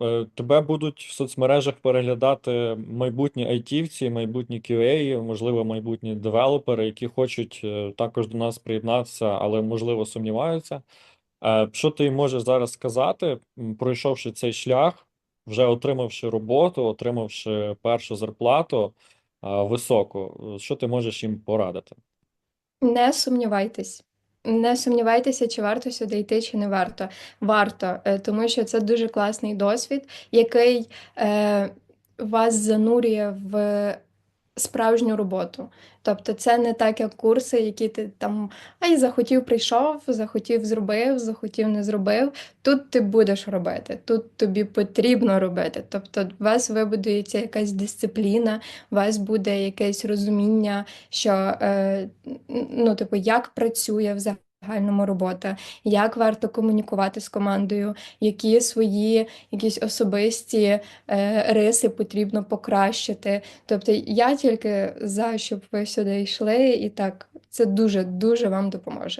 Е, Тебе будуть в соцмережах переглядати майбутні айтівці, майбутні QA, можливо, майбутні девелопери, які хочуть е, також до нас приєднатися, але можливо сумніваються. Е, Що ти можеш зараз сказати, пройшовши цей шлях, вже отримавши роботу, отримавши першу зарплату високу, що ти можеш їм порадити? Не сумнівайтесь. Не сумнівайтеся, чи варто сюди йти, чи не варто. Варто, е, тому що це дуже класний досвід, який е, вас занурює в справжню роботу. Тобто це не так, як курси, які ти там ай, захотів, прийшов, захотів, зробив, захотів, не зробив. Тут ти будеш робити, тут тобі потрібно робити. Тобто, у вас вибудується якась дисципліна, у вас буде якесь розуміння, що е, ну, типу, як працює в загальному робота, як варто комунікувати з командою, які свої якісь особисті е, риси потрібно покращити. Тобто я тільки за, щоб ви сюди йшли, і так це дуже дуже вам допоможе.